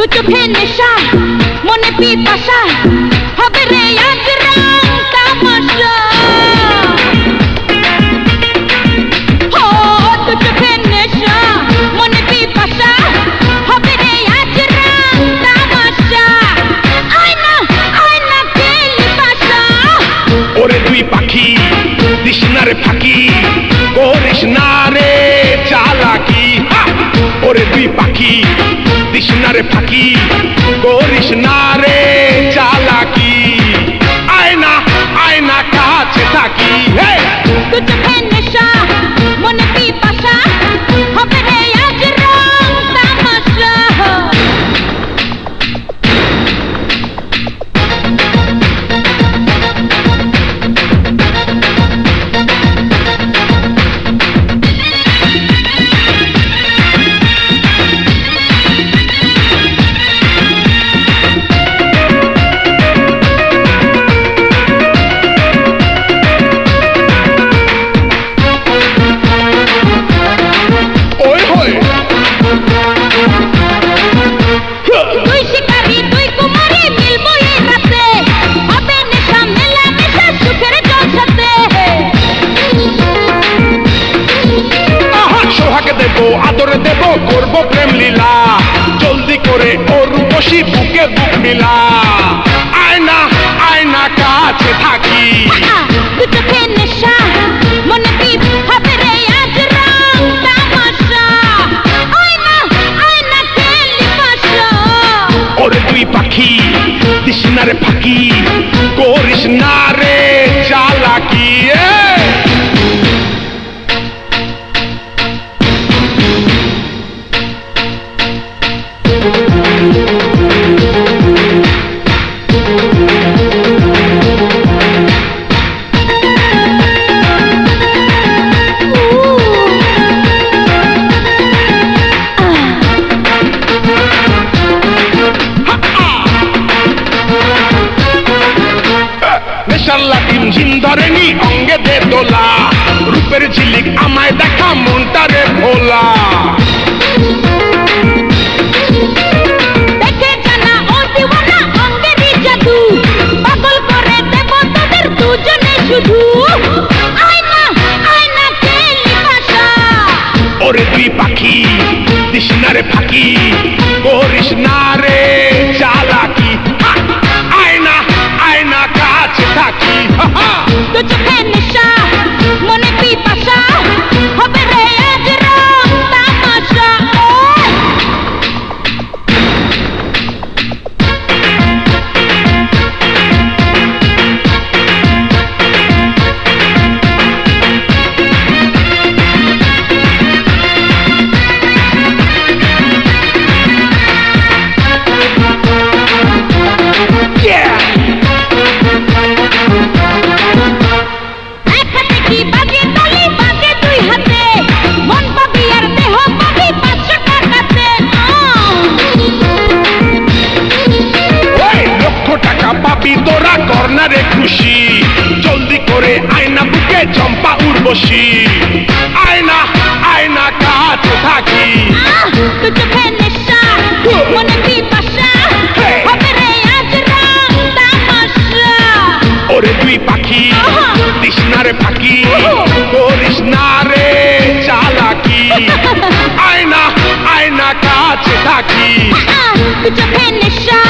দু চোখে নেশা, মনে পিপাসা, হবে রে আজ রং তামাশা। পাখি দিস না রে ফাঁকি, করিস না রে চালাকি। ওরে তুই পাখি দিস না রে ফাঁকি করিস না। করে ওর বসি বুকে বুক মিলা। আয়না আয়না কাছে থাকি। ওরে তুই পাখি দিস না রে ফাঁকি করিস না রে। নেশার লাটিম ঝিম ধরেনি অঙ্গে দে দোলা। রূপের ঝিলিক আমায় দেখা ভোলা। বাসা ওরে তুই পাখি দিস না রে ফাঁকি। কর্নারে খুশি। জলদি করে আয়না বুকে চম্পা উর্বশী। আয়না আয়না কাছে থাকি। মনে ওরে তুই পাখি আহা! দিস না রে ফাঁকি। ওহো! করিস না রে চালাকি। আয়না আয়না কাছে থাকি। চোখে নেশা